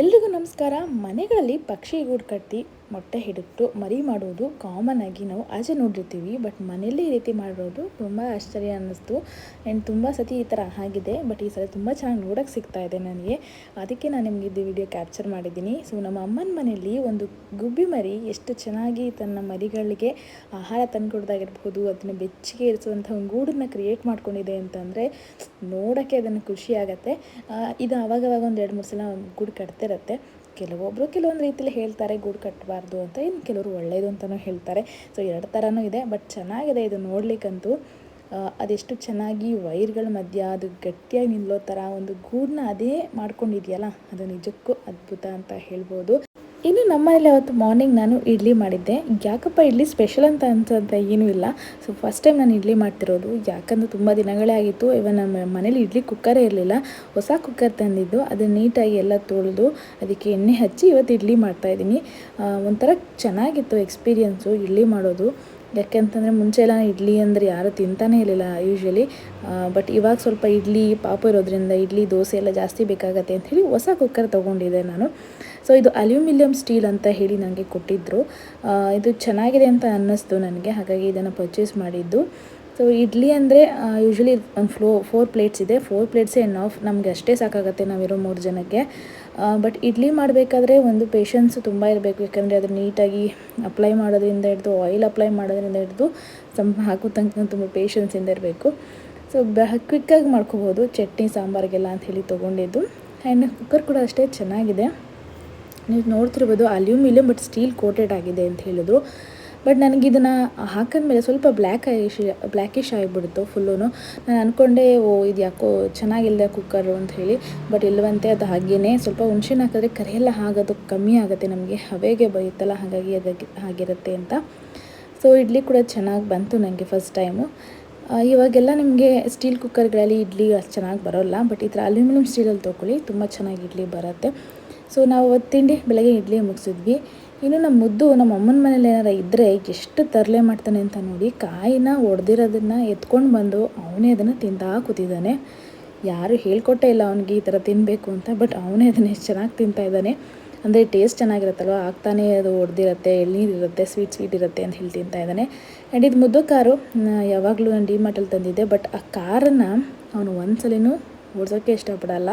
ಎಲ್ರಿಗೂ ನಮಸ್ಕಾರ. ಮನೆಗಳಲ್ಲಿ ಪಕ್ಷಿ ಗೂಡು ಕಟ್ಟಿ ಮೊಟ್ಟೆ ಹಿಡಿದು ಮರಿ ಮಾಡೋದು ಕಾಮನ್ ಆಗಿ ನಾವು ಆಚೆ ನೋಡಿರ್ತೀವಿ ಬಟ್ ಮನೆಯಲ್ಲಿ ಈ ರೀತಿ ಮಾಡಿರೋದು ತುಂಬ ಆಶ್ಚರ್ಯ ಅನ್ನಿಸ್ತು. ಆ್ಯಂಡ್ ತುಂಬ ಸತಿ ಈ ಥರ ಆಗಿದೆ ಬಟ್ ಈ ಸಲ ತುಂಬ ಚೆನ್ನಾಗಿ ನೋಡೋಕ್ಕೆ ಸಿಗ್ತಾ ಇದೆ ನನಗೆ. ಅದಕ್ಕೆ ನಾನು ನಿಮಗೆ ಇದು ವಿಡಿಯೋ ಕ್ಯಾಪ್ಚರ್ ಮಾಡಿದ್ದೀನಿ. ಸೊ ನಮ್ಮ ಅಮ್ಮನ ಮನೆಯಲ್ಲಿ ಒಂದು ಗುಬ್ಬಿ ಮರಿ, ಎಷ್ಟು ಚೆನ್ನಾಗಿ ತನ್ನ ಮರಿಗಳಿಗೆ ಆಹಾರ ತಂದುಕೊಡ್ದಾಗಿರ್ಬೋದು, ಅದನ್ನು ಬೆಚ್ಚಗೆ ಇರಿಸುವಂಥ ಒಂದು ಗೂಡನ್ನು ಕ್ರಿಯೇಟ್ ಮಾಡ್ಕೊಂಡಿದೆ ಅಂತಂದರೆ ನೋಡೋಕ್ಕೆ ಅದನ್ನು ಖುಷಿ ಇದು ಅವಾಗವಾಗ ಒಂದು ಎರಡು ಮೂರು ಸಲ ಗೂಡು ಕಟ್ತಿರತ್ತೆ. ಕೆಲವೊಬ್ಬರು ಕೆಲವೊಂದು ರೀತಿಯಲ್ಲಿ ಹೇಳ್ತಾರೆ, ಗೂಡು ಕಟ್ಟಬಾರ್ದು ಅಂತ. ಇನ್ನು ಕೆಲವರು ಒಳ್ಳೆಯದು ಅಂತಲೂ ಹೇಳ್ತಾರೆ. ಸೊ ಎರಡು ಥರನೂ ಇದೆ ಬಟ್ ಚೆನ್ನಾಗಿದೆ ಇದು ನೋಡ್ಲಿಕ್ಕಂತೂ. ಅದೆಷ್ಟು ಚೆನ್ನಾಗಿ ವೈರ್ಗಳ ಮಧ್ಯ ಅದು ಗಟ್ಟಿಯಾಗಿ ನಿಲ್ಲೋ ಥರ ಒಂದು ಗೂಡನ್ನ ಅದೇ ಮಾಡ್ಕೊಂಡಿದೆಯಲ್ಲ, ಅದು ನಿಜಕ್ಕೂ ಅದ್ಭುತ ಅಂತ ಹೇಳ್ಬೋದು. ಇನ್ನು ನಮ್ಮನೇಲಿ ಅವತ್ತು ಮಾರ್ನಿಂಗ್ ನಾನು ಇಡ್ಲಿ ಮಾಡಿದ್ದೆ. ಯಾಕಪ್ಪ ಇಡ್ಲಿ ಸ್ಪೆಷಲ್ ಅಂತ ಅನ್ಸಂತ ಏನೂ ಇಲ್ಲ. ಸೊ ಫಸ್ಟ್ ಟೈಮ್ ನಾನು ಇಡ್ಲಿ ಮಾಡ್ತಿರೋದು. ಯಾಕಂದ್ರೆ ತುಂಬ ದಿನಗಳೇ ಆಗಿತ್ತು. ಇವನ್ ನಮ್ಮ ಮನೇಲಿ ಇಡ್ಲಿ ಕುಕ್ಕರೇ ಇರಲಿಲ್ಲ. ಹೊಸ ಕುಕ್ಕರ್ ತಂದಿದ್ದು. ಅದನ್ನು ನೀಟಾಗಿ ಎಲ್ಲ ತೊಳೆದು ಅದಕ್ಕೆ ಎಣ್ಣೆ ಹಚ್ಚಿ ಇವತ್ತು ಇಡ್ಲಿ ಮಾಡ್ತಾ ಇದ್ದೀನಿ. ಒಂಥರ ಚೆನ್ನಾಗಿತ್ತು ಎಕ್ಸ್ಪೀರಿಯನ್ಸು ಇಡ್ಲಿ ಮಾಡೋದು. ಯಾಕೆಂತಂದರೆ ಮುಂಚೆ ಎಲ್ಲ ಇಡ್ಲಿ ಅಂದರೆ ಯಾರು ತಿಂತಾನೇ ಇರಲಿಲ್ಲ ಯೂಶ್ವಲಿ ಬಟ್ ಇವಾಗ ಸ್ವಲ್ಪ ಇಡ್ಲಿ ಪಾಪ ಇರೋದ್ರಿಂದ ಇಡ್ಲಿ ದೋಸೆ ಎಲ್ಲ ಜಾಸ್ತಿ ಬೇಕಾಗತ್ತೆ ಅಂಥೇಳಿ ಹೊಸ ಕುಕ್ಕರ್ ತೊಗೊಂಡಿದ್ದೆ ನಾನು. ಸೊ ಇದು ಅಲ್ಯೂಮಿನಿಯಂ ಸ್ಟೀಲ್ ಅಂತ ಹೇಳಿ ನನಗೆ ಕೊಟ್ಟಿದ್ದರು ಇದು ಚೆನ್ನಾಗಿದೆ ಅಂತ ಅನ್ನಿಸ್ತು ನನಗೆ, ಹಾಗಾಗಿ ಇದನ್ನು ಪರ್ಚೇಸ್ ಮಾಡಿದ್ದು. ಸೊ ಇಡ್ಲಿ ಅಂದರೆ ಯೂಶ್ವಲಿ ಒಂದು ಫ್ಲೋ ಫೋರ್ ಪ್ಲೇಟ್ಸ್ ಇದೆ. ಫೋರ್ ಪ್ಲೇಟ್ಸೇ ಎನ್ ಆಫ್ ನಮಗೆ ಅಷ್ಟೇ ಸಾಕಾಗುತ್ತೆ ನಾವಿರೋ ಮೂರು ಜನಕ್ಕೆ. ಬಟ್ ಇಡ್ಲಿ ಮಾಡಬೇಕಾದ್ರೆ ಒಂದು ಪೇಷನ್ಸ್ ತುಂಬ ಇರಬೇಕು. ಯಾಕಂದರೆ ಅದು ನೀಟಾಗಿ ಅಪ್ಲೈ ಮಾಡೋದ್ರಿಂದ ಹಿಡಿದು ಆಯಿಲ್ ಅಪ್ಲೈ ಮಾಡೋದ್ರಿಂದ ಹಿಡಿದು ಸಮ್ ಹಾಕೋ ತನಕ ತುಂಬ ಪೇಷನ್ಸಿಂದ ಇರಬೇಕು. ಸೊ ಬ ಕ್ವಿಕ್ಕಾಗಿ ಮಾಡ್ಕೋಬೋದು. ಚಟ್ನಿ, ಸಾಂಬಾರಿಗೆಲ್ಲ ಅಂತ ಹೇಳಿ ತೊಗೊಂಡಿದ್ದು. ಆ್ಯಂಡ್ ಕುಕ್ಕರ್ ಕೂಡ ಅಷ್ಟೇ ಚೆನ್ನಾಗಿದೆ. ನೀವು ನೋಡ್ತಿರ್ಬೋದು ಅಲ್ಯೂಮಿಲಿಯಂ ಬಟ್ ಸ್ಟೀಲ್ ಕೋಟೆಡ್ ಆಗಿದೆ ಅಂತ ಹೇಳಿದ್ರು. ಬಟ್ ನನಗೆ ಇದನ್ನು ಹಾಕಿದ್ಮೇಲೆ ಸ್ವಲ್ಪ ಬ್ಲ್ಯಾಕ್ ಐಶ್ ಬ್ಲ್ಯಾಕಿಶ್ ಆಗಿಬಿಡ್ತು ಫುಲ್ಲೂ ನಾನು ಅಂದ್ಕೊಂಡೆ ಓ, ಇದು ಯಾಕೋ ಚೆನ್ನಾಗಿಲ್ಲ ಕುಕ್ಕರು ಅಂತ ಹೇಳಿ. ಬಟ್ ಇಲ್ಲವಂತೆ ಅದು ಹಾಗೇ ಸ್ವಲ್ಪ ಹುಣ್ಸಿನ ಹಾಕಿದ್ರೆ ಕರೆಯೆಲ್ಲ ಆಗೋದು ಕಮ್ಮಿ ಆಗುತ್ತೆ ನಮಗೆ. ಹವೆಗೆ ಬೈಯುತ್ತಲ್ಲ ಹಾಗಾಗಿ ಅದಕ್ಕೆ ಆಗಿರುತ್ತೆ ಅಂತ. ಸೊ ಇಡ್ಲಿ ಕೂಡ ಚೆನ್ನಾಗಿ ಬಂತು ನನಗೆ ಫಸ್ಟ್ ಟೈಮು ಇವಾಗೆಲ್ಲ ನಿಮಗೆ ಸ್ಟೀಲ್ ಕುಕ್ಕರ್ಗಳಲ್ಲಿ ಇಡ್ಲಿ ಅಷ್ಟು ಚೆನ್ನಾಗಿ ಬರೋಲ್ಲ. ಬಟ್ ಈ ಥರ ಅಲ್ಯೂಮಿನಿಯಂ ಸ್ಟೀಲಲ್ಲಿ ತೊಗೊಳ್ಳಿ, ತುಂಬ ಚೆನ್ನಾಗಿ ಇಡ್ಲಿ ಬರುತ್ತೆ. ಸೊ ನಾವು ಅವತ್ತು ತಿಂಡಿ ಬೆಳಗ್ಗೆ ಇಡ್ಲಿ ಮುಗಿಸಿದ್ವಿ. ಇನ್ನು ನಮ್ಮ ಮುದ್ದು ನಮ್ಮ ಅಮ್ಮನ ಮನೇಲಿ ಏನಾರು ಇದ್ದರೆ ಎಷ್ಟು ತರಲೆ ಮಾಡ್ತಾನೆ ಅಂತ ನೋಡಿ ಕಾಯಿನ ಒಡೆದಿರೋದನ್ನು ಎತ್ಕೊಂಡು ಬಂದು ಅವನೇ ಅದನ್ನು ತಿಂತಾ ಕೂತಿದ್ದಾನೆ. ಯಾರು ಹೇಳ್ಕೊಟ್ಟೇ ಇಲ್ಲ ಅವನಿಗೆ ಈ ಥರ ತಿನ್ನಬೇಕು ಅಂತ, ಬಟ್ ಅವನೇ ಅದನ್ನು ಎಷ್ಟು ಚೆನ್ನಾಗಿ ತಿಂತಾ ಇದ್ದಾನೆ. ಅಂದರೆ ಟೇಸ್ಟ್ ಚೆನ್ನಾಗಿರುತ್ತಲ್ವ? ಆಗ್ತಾನೆ ಅದು ಒಡೆದಿರುತ್ತೆ ಎಳ್ನೀರು ಇರುತ್ತೆ ಸ್ವೀಟ್ ಸ್ವೀಟ್ ಇರುತ್ತೆ ಅಂತ ಹೇಳಿ ತಿಂತಾ ಇದ್ದಾನೆ. ಆ್ಯಂಡ್ ಇದು ಮುದ್ದು ಕಾರು ಯಾವಾಗಲೂ ನಾನು ಡಿಮಾರ್ಟಲ್ಲಿ ತಂದಿದ್ದೆ, ಬಟ್ ಆ ಕಾರನ್ನು ಅವನು ಒಂದ್ಸಲಿನೂ ಓಡಿಸೋಕ್ಕೆ ಇಷ್ಟಪಡಲ್ಲ.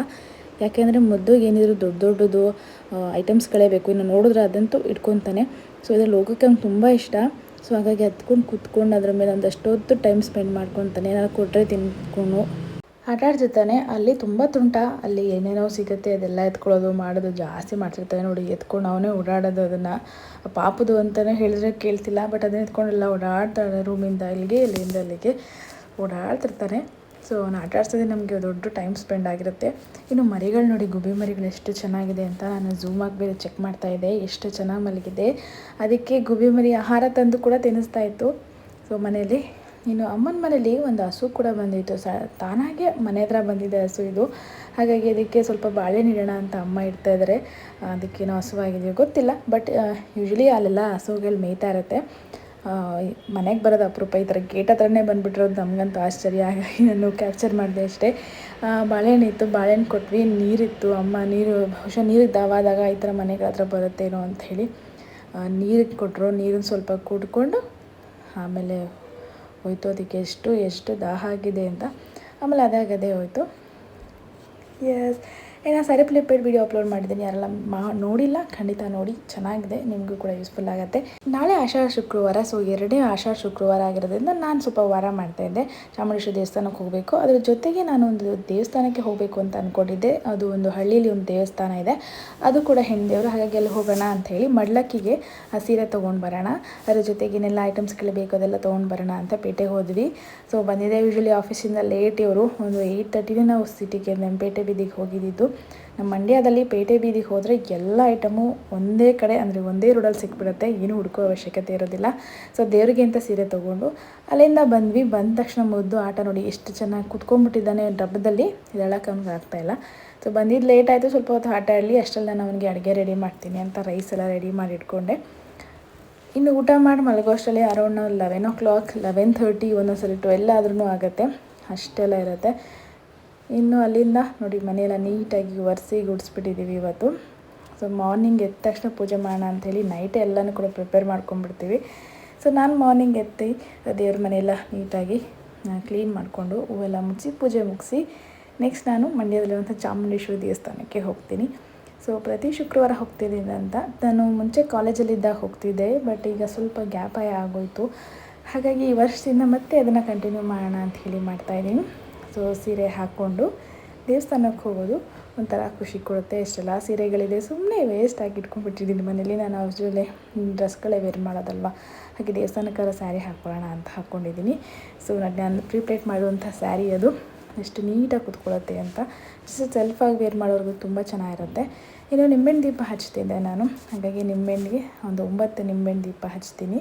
ಯಾಕೆಂದರೆ ಮೊದಲು ಏನಿದ್ರು ದೊಡ್ಡ ದೊಡ್ಡದು ಐಟಮ್ಸ್ಗಳೇ ಬೇಕು. ಇನ್ನು ನೋಡಿದ್ರೆ ಅದಂತೂ ಇಟ್ಕೊತಾನೆ. ಸೊ ಇದ್ರಲ್ಲಿ ಹೋಗೋಕ್ಕೆ ನಂಗೆ ತುಂಬ ಇಷ್ಟ. ಸೊ ಹಾಗಾಗಿ ಹತ್ಕೊಂಡು ಕೂತ್ಕೊಂಡು ಅದ್ರ ಮೇಲೆ ಒಂದಷ್ಟೊತ್ತು ಟೈಮ್ ಸ್ಪೆಂಡ್ ಮಾಡ್ಕೊತಾನೆ. ಏನಾದ್ರು ಕೊಟ್ಟರೆ ತಿನ್ಕೊಂಡು ಆಟ ಆಡ್ತಿರ್ತಾನೆ ಅಲ್ಲಿ ತುಂಬ ತುಂಟ. ಅಲ್ಲಿ ಏನೇನೋ ಸಿಗುತ್ತೆ, ಅದೆಲ್ಲ ಎತ್ಕೊಳ್ಳೋದು, ಮಾಡೋದು, ಜಾಸ್ತಿ ಮಾಡ್ತಿರ್ತಾನೆ ನೋಡಿ. ಎತ್ಕೊಂಡು ಅವನೇ ಓಡಾಡೋದು ಅದನ್ನು. ಪಾಪದು ಅಂತಲೇ ಹೇಳಿದ್ರೆ ಕೇಳ್ತಿಲ್ಲ ಬಟ್ ಅದನ್ನ ಎತ್ಕೊಂಡೆಲ್ಲ ಓಡಾಡ್ತಾಳೆ ರೂಮಿಂದ ಇಲ್ಲಿಗೆ ಇಲ್ಲಿಂದ ಅಲ್ಲಿಗೆ ಓಡಾಡ್ತಿರ್ತಾನೆ. ಸೊ ನಾನು ಆಟ ನಮಗೆ ದೊಡ್ಡ ಟೈಮ್ ಸ್ಪೆಂಡ್ ಆಗಿರುತ್ತೆ. ಇನ್ನು ಮರಿಗಳು ನೋಡಿ, ಗುಬ್ಬಿ ಮರಿಗಳು ಎಷ್ಟು ಚೆನ್ನಾಗಿದೆ ಅಂತ ನಾನು ಝೂಮಾಗಿ ಬೇರೆ ಚೆಕ್ ಮಾಡ್ತಾ ಇದ್ದೆ. ಎಷ್ಟು ಚೆನ್ನಾಗಿ ಮಲಗಿದೆ. ಅದಕ್ಕೆ ಗುಬ್ಬಿ ಮರಿ ಆಹಾರ ತಂದು ಕೂಡ ತಿನ್ನಿಸ್ತಾ ಇತ್ತು. ಸೊ ಮನೆಯಲ್ಲಿ, ಇನ್ನು ಅಮ್ಮನ ಮನೇಲಿ ಒಂದು ಹಸು ಕೂಡ ಬಂದಿತ್ತು. ಸ, ತಾನಾಗೆ ಮನೆ ಹತ್ರ ಬಂದಿದೆ ಹಸು ಇದು. ಹಾಗಾಗಿ ಅದಕ್ಕೆ ಸ್ವಲ್ಪ ಬಾಳೆ ನೀಡೋಣ ಅಂತ ಅಮ್ಮ ಇಡ್ತಾ ಇದ್ದಾರೆ ಅದಕ್ಕೇನೋ ಹಸುವಾಗಿದೆಯೋ ಗೊತ್ತಿಲ್ಲ. ಬಟ್ ಯೂಶ್ವಲಿ ಅಲ್ಲೆಲ್ಲ ಹಸುಗಳು ಮೇಯ್ತಾ ಇರುತ್ತೆ. ಮನೆಗೆ ಬರೋದು ಅಪರೂಪ. ಈ ಥರ ಗೇಟ್ ಹತ್ರನೇ ಬಂದುಬಿಟ್ಟಿರೋದು ನಮಗಂತೂ ಆಶ್ಚರ್ಯ. ಹಾಗಾಗಿ ನಾನು ಕ್ಯಾಪ್ಚರ್ ಮಾಡಿದೆ ಅಷ್ಟೇ. ಬಾಳೆಹಣ್ಣು ಇತ್ತು. ಬಾಳೆಹಣ್ಣು ಕೊಟ್ವಿ. ನೀರಿತ್ತು. ಅಮ್ಮ ನೀರು, ಬಹುಶಃ ನೀರಿಗೆ ದಾವಾದಾಗ ಈ ಥರ ಮನೆಗೆ ಹತ್ರ ಬರುತ್ತೇನೋ ಅಂಥೇಳಿ ನೀರಿಗೆ ಕೊಟ್ಟರು ನೀರನ್ನು ಸ್ವಲ್ಪ ಕುಡ್ಕೊಂಡು ಆಮೇಲೆ ಹೋಯ್ತು. ಅದಕ್ಕೆ ಎಷ್ಟು ಎಷ್ಟು ದಾಹ ಆಗಿದೆ ಅಂತ. ಆಮೇಲೆ ಅದಾಗದೇ ಹೋಯ್ತು. ಎಸ್ ಏನೋ ಸರಿ ಫ್ಲಿಪ್ಪೇಡ್ ವಿಡಿಯೋ ಅಪ್ಲೋಡ್ ಮಾಡಿದ್ದೀನಿ. ಯಾರೆಲ್ಲ ಮಾ ನೋಡಿಲ್ಲ, ಖಂಡಿತ ನೋಡಿ. ಚೆನ್ನಾಗಿದೆ. ನಿಮಗೂ ಕೂಡ ಯೂಸ್ಫುಲ್ ಆಗುತ್ತೆ. ನಾಳೆ ಆಶಾ ಶುಕ್ರವಾರ ಸೊ ಎರಡೇ ಆಶಾ ಶುಕ್ರವಾರ ಆಗಿರೋದ್ರಿಂದ ನಾನು ಸ್ವಲ್ಪ ವಾರ ಮಾಡ್ತಾಯಿದ್ದೆ ಚಾಮುಂಡೇಶ್ವರಿ ದೇವಸ್ಥಾನಕ್ಕೆ ಹೋಗಬೇಕು. ಅದ್ರ ಜೊತೆಗೆ ನಾನು ಒಂದು ದೇವಸ್ಥಾನಕ್ಕೆ ಹೋಗಬೇಕು ಅಂತ ಅಂದ್ಕೊಂಡಿದ್ದೆ ಅದು ಒಂದು ಹಳ್ಳಿಯಲ್ಲಿ ಒಂದು ದೇವಸ್ಥಾನ ಇದೆ. ಅದು ಕೂಡ ಹೆಣ್ದೇವರು, ಹಾಗಾಗಿ ಅಲ್ಲಿ ಹೋಗೋಣ ಅಂತ ಹೇಳಿ ಮಡ್ಲಕ್ಕಿಗೆ ಸೀರೆ ತೊಗೊಂಡು ಬರೋಣ. ಅದ್ರ ಜೊತೆಗೆ ಏನೆಲ್ಲ ಐಟಮ್ಸ್ಗಳು ಬೇಕು ಅದೆಲ್ಲ ತೊಗೊಂಡು ಬರೋಣ ಅಂತ ಪೇಟೆಗೆ ಹೋದ್ವಿ. ಸೊ ಬಂದಿದೆ ಯೂಶ್ವಲಿ ಆಫೀಸಿಂದ ಲೇಟ್ ಇವರು. ಒಂದು ಏಯ್ಟ್ ತರ್ಟಿನೇ ನಾವು ಸಿಟಿಗೆ ಪೇಟೆ ಬೀದಿಗೆ ಹೋಗಿದ್ದಿದ್ದು ನಮ್ಮ ಮಂಡ್ಯದಲ್ಲಿ ಪೇಟೆ ಬೀದಿಗೆ ಹೋದರೆ ಎಲ್ಲ ಐಟಮು ಒಂದೇ ಕಡೆ, ಅಂದರೆ ಒಂದೇ ರೋಡಲ್ಲಿ ಸಿಕ್ಬಿಡುತ್ತೆ. ಏನು ಹುಡುಕೋ ಅವಶ್ಯಕತೆ ಇರೋದಿಲ್ಲ. ಸೊ ದೇವರಿಗೆ ಅಂತ ಸೀರೆ ತೊಗೊಂಡು ಅಲ್ಲಿಂದ ಬಂದ್ವಿ. ಬಂದ ತಕ್ಷಣ ಮುದ್ದು ಆಟ ನೋಡಿ ಎಷ್ಟು ಚೆನ್ನಾಗಿ ಕುತ್ಕೊಂಡ್ಬಿಟ್ಟಿದ್ದಾನೆ ಡಬ್ಬದಲ್ಲಿ ಇದೆಲ್ಲಕ್ಕೆ ಅವ್ನಿಗೆ ಆಗ್ತಾಯಿಲ್ಲ ಸೊ ಬಂದಿದ್ದು ಲೇಟ್ ಆಯಿತು. ಸ್ವಲ್ಪ ಹೊತ್ತು ಆಟ ಆಡಲಿ. ಅಷ್ಟರಲ್ಲಿ ನಾನು ಅವನಿಗೆ ಅಡುಗೆ ರೆಡಿ ಮಾಡ್ತೀನಿ ಅಂತ ರೈಸ್ ಎಲ್ಲ ರೆಡಿ ಮಾಡಿ ಇಟ್ಕೊಂಡೆ. ಇನ್ನು ಊಟ ಮಾಡಿ ಮಲಗೋಷ್ಟರಲ್ಲಿ around eleven o'clock eleven thirty ಒಂದೊಂದ್ಸಲಿ twelve ಆದ್ರೂ ಆಗುತ್ತೆ. ಅಷ್ಟೆಲ್ಲ ಇರುತ್ತೆ. ಇನ್ನು ಅಲ್ಲಿಂದ ನೋಡಿ ಮನೆಯೆಲ್ಲ ನೀಟಾಗಿ ಒರೆಸಿ ಗುಡಿಸ್ಬಿಟ್ಟಿದ್ದೀವಿ ಇವತ್ತು. ಸೊ ಮಾರ್ನಿಂಗ್ ಎದ್ದ ತಕ್ಷಣ ಪೂಜೆ ಮಾಡೋಣ ಅಂಥೇಳಿ ನೈಟ್ ಎಲ್ಲನೂ ಕೂಡ ಪ್ರಿಪೇರ್ ಮಾಡ್ಕೊಂಡ್ಬಿಡ್ತೀವಿ. ಸೊ ನಾನು ಮಾರ್ನಿಂಗ್ ಎತ್ತಿ ದೇವ್ರ ಮನೆಯೆಲ್ಲ ನೀಟಾಗಿ ಕ್ಲೀನ್ ಮಾಡಿಕೊಂಡು ಹೂವೆಲ್ಲ ಮುಚ್ಚಿ ಪೂಜೆ ಮುಗಿಸಿ ನೆಕ್ಸ್ಟ್ ನಾನು ಮಂಡ್ಯದಲ್ಲಿರುವಂಥ ಚಾಮುಂಡೇಶ್ವರಿ ದೇವಸ್ಥಾನಕ್ಕೆ ಹೋಗ್ತೀನಿ. ಸೊ ಪ್ರತಿ ಶುಕ್ರವಾರ ಹೋಗ್ತಿದ್ದೀನಿ ಅಂತ. ನಾನು ಮುಂಚೆ ಕಾಲೇಜಲ್ಲಿದ್ದಾಗ ಹೋಗ್ತಿದ್ದೆ ಬಟ್ ಈಗ ಸ್ವಲ್ಪ ಗ್ಯಾಪ್ ಆಗೋಯಿತು. ಹಾಗಾಗಿ ಈ ವರ್ಷದಿಂದ ಮತ್ತೆ ಅದನ್ನು ಕಂಟಿನ್ಯೂ ಮಾಡೋಣ ಅಂತ ಹೇಳಿ ಮಾಡ್ತಾಯಿದ್ದೀನಿ ಸೊ ಸೀರೆ ಹಾಕ್ಕೊಂಡು ದೇವಸ್ಥಾನಕ್ಕೆ ಹೋಗೋದು ಒಂಥರ ಖುಷಿ ಕೊಡುತ್ತೆ. ಎಷ್ಟೆಲ್ಲ ಸೀರೆಗಳಿದೆ. ಸುಮ್ಮನೆ ವೇಸ್ಟ್ ಆಗಿ ಇಟ್ಕೊಂಡ್ಬಿಟ್ಟಿದ್ದೀನಿ ಮನೇಲಿ. ನಾನು ಅವ್ರಲ್ಲಿ ಡ್ರೆಸ್ಗಳೇ ವೇರ್ ಮಾಡೋದಲ್ವ? ಹಾಗೆ ದೇವಸ್ಥಾನಕ್ಕಾರ ಸ್ಯಾರಿ ಹಾಕ್ಕೊಳ್ಳೋಣ ಅಂತ ಹಾಕ್ಕೊಂಡಿದ್ದೀನಿ. ಸೊ ನಾನು ಪ್ರಿಪೇಟ್ ಮಾಡುವಂಥ ಸ್ಯಾರಿ ಅದು. ಎಷ್ಟು ನೀಟಾಗಿ ಕುತ್ಕೊಳ್ಳುತ್ತೆ ಅಂತ. ಸೆಲ್ಫಾಗಿ ವೇರ್ ಮಾಡೋರ್ಗು ತುಂಬ ಚೆನ್ನಾಗಿರುತ್ತೆ. ಇನ್ನು ನಿಂಬೆಹಣ್ಣು ದೀಪ ಹಚ್ತಿದ್ದೆ ನಾನು. ಹಾಗಾಗಿ ನಿಂಬೆಹಣ್ಣಿಗೆ ಒಂದು ಒಂಬತ್ತು ನಿಂಬೆಹಣ್ಣು ದೀಪ ಹಚ್ತೀನಿ.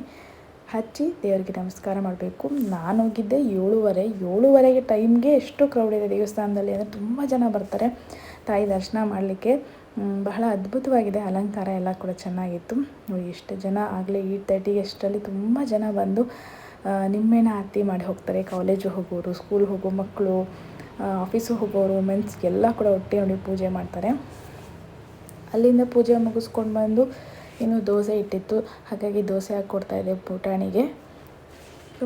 ಹಚ್ಚಿ ದೇವರಿಗೆ ನಮಸ್ಕಾರ ಮಾಡಬೇಕು. ನಾನು ಹೋಗಿದ್ದೆ ಏಳುವರೆ. ಏಳುವರೆಗೆ ಟೈಮ್ಗೆ ಎಷ್ಟು ಕ್ರೌಡ್ ಇದೆ ದೇವಸ್ಥಾನದಲ್ಲಿ. ಅಂದರೆ ತುಂಬ ಜನ ಬರ್ತಾರೆ ತಾಯಿ ದರ್ಶನ ಮಾಡಲಿಕ್ಕೆ. ಬಹಳ ಅದ್ಭುತವಾಗಿದೆ. ಅಲಂಕಾರ ಎಲ್ಲ ಕೂಡ ಚೆನ್ನಾಗಿತ್ತು. ಎಷ್ಟು ಜನ ಆಗಲೇ ಏಯ್ಟ್ ತರ್ಟಿಗೆ ಅಷ್ಟರಲ್ಲಿ ತುಂಬ ಜನ ಬಂದು ನಿಮ್ಮೆನ ಆರತಿ ಮಾಡಿ ಹೋಗ್ತಾರೆ. ಕಾಲೇಜು ಹೋಗೋರು ಸ್ಕೂಲ್ ಹೋಗೋ ಮಕ್ಕಳು ಆಫೀಸು ಹೋಗೋರು ಮೆನ್ಸ್ ಎಲ್ಲ ಕೂಡ ಹೊಟ್ಟೆ ನೋಡಿ ಪೂಜೆ ಮಾಡ್ತಾರೆ. ಅಲ್ಲಿಂದ ಪೂಜೆ ಮುಗಿಸ್ಕೊಂಡು ಬಂದು ಇನ್ನು ದೋಸೆ ಇಟ್ಟಿತ್ತು. ಹಾಗಾಗಿ ದೋಸೆ ಹಾಕ್ಕೊಡ್ತಾಯಿದ್ದೆ ಪುಟಾಣಿಗೆ.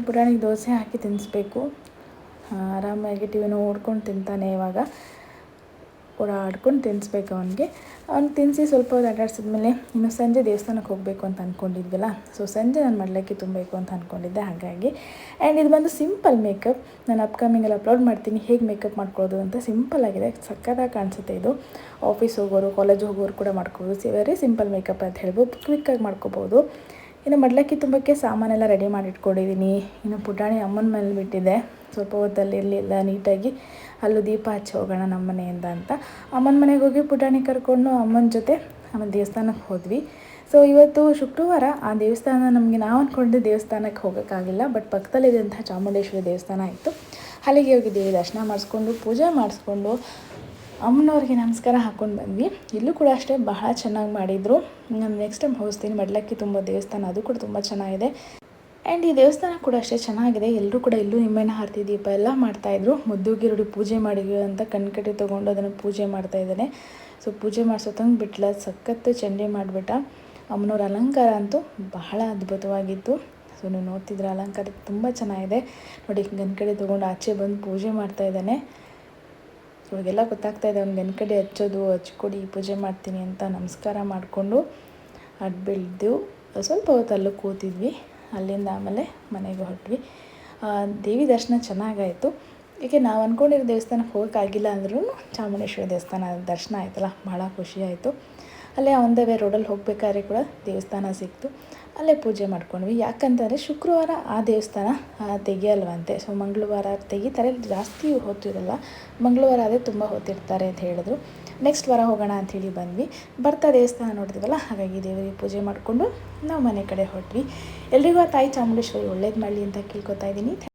ಪುಟಾಣಿಗೆ ದೋಸೆ ಹಾಕಿ ತಿನ್ನಿಸ್ಬೇಕು. ಆರಾಮಾಗಿ ಟಿ ವಿ ನೋಡ್ಕೊಂಡು ತಿಂತಾನೆ ಇವಾಗ. ಓಡಾಡ್ಕೊಂಡು ತಿನ್ನಿಸ್ಬೇಕು ಅವನಿಗೆ. ಅವ್ನು ತಿನ್ನಿಸಿ ಸ್ವಲ್ಪ ಹೊತ್ತು ಆಟಾಡ್ಸಿದ್ಮೇಲೆ ಇನ್ನು ಸಂಜೆ ದೇವಸ್ಥಾನಕ್ಕೆ ಹೋಗಬೇಕು ಅಂತ ಅಂದ್ಕೊಂಡಿದ್ವಲ್ಲ ಸೊ ಸಂಜೆ ನಾನು ಮಾಡಲಿಕ್ಕೆ ತುಂಬಬೇಕು ಅಂತ ಅಂದ್ಕೊಂಡಿದ್ದೆ ಹಾಗಾಗಿ. ಆ್ಯಂಡ್ ಇದು ಬಂದು ಸಿಂಪಲ್ ಮೇಕಪ್ ನಾನು ಅಪ್ಕಮಿಂಗಲ್ಲಿ ಅಪ್ಲೋಡ್ ಮಾಡ್ತೀನಿ, ಹೇಗೆ ಮೇಕಪ್ ಮಾಡ್ಕೊಳ್ಳೋದು ಅಂತ ಸಿಂಪಲ್ ಆಗಿದೆ ಸಕ್ಕತ್ತಾಗಿ ಕಾಣಿಸುತ್ತೆ ಇದು. ಆಫೀಸ್ ಹೋಗೋರು ಕಾಲೇಜ್ ಹೋಗೋರು ಕೂಡ ಮಾಡ್ಕೋಬೋದು ವೆರಿ ಸಿಂಪಲ್ ಮೇಕಪ್ ಅಂತ ಹೇಳ್ಬೋದು ಕ್ವಿಕ್ಕಾಗಿ ಮಾಡ್ಕೋಬೋದು. ಇನ್ನು ಮಡ್ಲಕ್ಕಿ ತುಂಬಕ್ಕೆ ಸಾಮಾನೆಲ್ಲ ರೆಡಿ ಮಾಡಿ ಇಟ್ಕೊಂಡಿದ್ದೀನಿ ಇನ್ನು ಪುಟಾಣಿ ಅಮ್ಮನ ಮೇಲೆ ಬಿಟ್ಟಿದ್ದೆ ಸ್ವಲ್ಪ ಹೊತ್ತಲ್ಲಿ ಇರಲಿ ಎಲ್ಲ ನೀಟಾಗಿ ಅಲ್ಲೂ ದೀಪ ಹಚ್ಚಿ ಹೋಗೋಣ ನಮ್ಮ ಮನೆಯಿಂದ ಅಂತ. ಅಮ್ಮನ ಮನೆಗೆ ಹೋಗಿ ಪುಟಾಣಿ ಕರ್ಕೊಂಡು ಅಮ್ಮನ ಜೊತೆ ಆಮೇಲೆ ದೇವಸ್ಥಾನಕ್ಕೆ ಹೋದ್ವಿ. ಸೊ ಇವತ್ತು ಶುಕ್ರವಾರ ಆ ದೇವಸ್ಥಾನ ನಮಗೆ ನಾವು ಅಂದ್ಕೊಂಡು ದೇವಸ್ಥಾನಕ್ಕೆ ಹೋಗೋಕ್ಕಾಗಿಲ್ಲ ಬಟ್ ಪಕ್ಕದಲ್ಲಿದ್ದಂಥ ಚಾಮುಂಡೇಶ್ವರಿ ದೇವಸ್ಥಾನ ಇತ್ತು. ಅಲ್ಲಿಗೆ ಹೋಗಿದ್ದೀವಿ. ದರ್ಶನ ಮಾಡಿಸ್ಕೊಂಡು, ಪೂಜೆ ಮಾಡಿಸ್ಕೊಂಡು ಅಮ್ಮನವ್ರಿಗೆ ನಮಸ್ಕಾರ ಹಾಕ್ಕೊಂಡು ಬಂದ್ವಿ. ಇಲ್ಲೂ ಕೂಡ ಅಷ್ಟೇ ಬಹಳ ಚೆನ್ನಾಗಿ ಮಾಡಿದರು. ನಾನು ನೆಕ್ಸ್ಟ್ ಟೈಮ್ ಹೋಗಿಸ್ತೀನಿ ಮಡ್ಲಕ್ಕಿ ತುಂಬ ದೇವಸ್ಥಾನ ಅದು ಕೂಡ ತುಂಬ ಚೆನ್ನಾಗಿದೆ. ಆ್ಯಂಡ್ ಈ ದೇವಸ್ಥಾನ ಕೂಡ ಅಷ್ಟೇ ಚೆನ್ನಾಗಿದೆ. ಎಲ್ಲರೂ ಕೂಡ ಇಲ್ಲೂ ನಿಂಬೆನ ಹಾರ್ತಿ ದೀಪ ಎಲ್ಲ ಮಾಡ್ತಾಯಿದ್ರು ಮುದ್ದುಗಿರುಡಿ ಪೂಜೆ ಮಾಡಿದ್ವಿ ಅಂತ ಕಣ್ಕಟ್ಟಿ ತೊಗೊಂಡು ಅದನ್ನು ಪೂಜೆ ಮಾಡ್ತಾಯಿದ್ದಾನೆ ಸೊ ಪೂಜೆ ಮಾಡಿಸೋತಂಗೆ ಬಿಟ್ಲ. ಸಖತ್ತು ಚಂಡಿ ಮಾಡಿಬಿಟ್ಟ. ಅಮ್ಮನವ್ರ ಅಲಂಕಾರ ಅಂತೂ ಬಹಳ ಅದ್ಭುತವಾಗಿತ್ತು. ಸೊ ನೀವು ನೋಡ್ತಿದ್ರೆ ಅಲಂಕಾರ ತುಂಬ ಚೆನ್ನಾಗಿದೆ. ನೋಡಿ ಗನ್ಕಡೆ ತೊಗೊಂಡು ಆಚೆ ಬಂದು ಪೂಜೆ ಮಾಡ್ತಾ ಇದ್ದಾನೆ. ಇವಾಗೆಲ್ಲ ಗೊತ್ತಾಗ್ತಾ ಇದೆ ಅವ್ನು ನೆನ್ಕಡೆ ಹಚ್ಚೋದು ಹಚ್ಕೊಡಿ ಪೂಜೆ ಮಾಡ್ತೀನಿ ಅಂತ ನಮಸ್ಕಾರ ಮಾಡಿಕೊಂಡು ಅಡ್ಬಿಳ್ದು ಸ್ವಲ್ಪ ಹೊತ್ತಲ್ಲೂ ಕೂತಿದ್ವಿ. ಅಲ್ಲಿಂದ ಆಮೇಲೆ ಮನೆಗೆ ಹೊರಟ್ವಿ. ದೇವಿ ದರ್ಶನ ಚೆನ್ನಾಗಾಯಿತು. ಏಕೆ ನಾವು ಅಂದ್ಕೊಂಡಿರೋ ದೇವಸ್ಥಾನಕ್ಕೆ ಹೋಗೋಕ್ಕಾಗಿಲ್ಲ ಅಂದ್ರೂ ಚಾಮುಂಡೇಶ್ವರಿ ದೇವಸ್ಥಾನ ದರ್ಶನ ಆಯ್ತಲ್ಲ ಭಾಳ ಖುಷಿ ಆಯಿತು. ಅಲ್ಲೇ ಆನ್ ದ ವೇ ರೋಡಲ್ಲಿ ಹೋಗಬೇಕಾದ್ರೆ ಕೂಡ ದೇವಸ್ಥಾನ ಸಿಕ್ತು. ಅಲ್ಲೇ ಪೂಜೆ ಮಾಡ್ಕೊಂಡ್ವಿ. ಯಾಕಂತಂದರೆ ಶುಕ್ರವಾರ ಆ ದೇವಸ್ಥಾನ ತೆಗಿಯಲ್ವಂತೆ ಸೊ ಮಂಗಳವಾರ ತೆಗಿತಾರೆ ಜಾಸ್ತಿ ಹೊತ್ತಿರಲ್ಲ. ಮಂಗಳವಾರ ಆದರೆ ತುಂಬ ಹೊತ್ತಿರ್ತಾರೆ ಅಂತ ಹೇಳಿದ್ರು. ನೆಕ್ಸ್ಟ್ ವಾರ ಹೋಗೋಣ ಅಂಥೇಳಿ ಬಂದ್ವಿ. ಬರ್ತಾ ದೇವಸ್ಥಾನ ನೋಡಿದ್ವಲ್ಲ, ಹಾಗಾಗಿ ದೇವರಿಗೆ ಪೂಜೆ ಮಾಡಿಕೊಂಡು ನಾವು ಮನೆ ಕಡೆ ಹೊರಟ್ವಿ ಎಲ್ರಿಗೂ ಆ ತಾಯಿ ಚಾಮುಂಡೇಶ್ವರಿ ಒಳ್ಳೇದು ಮಾಡಲಿ ಅಂತ ಕೇಳ್ಕೊತಾ ಇದ್ದೀನಿ.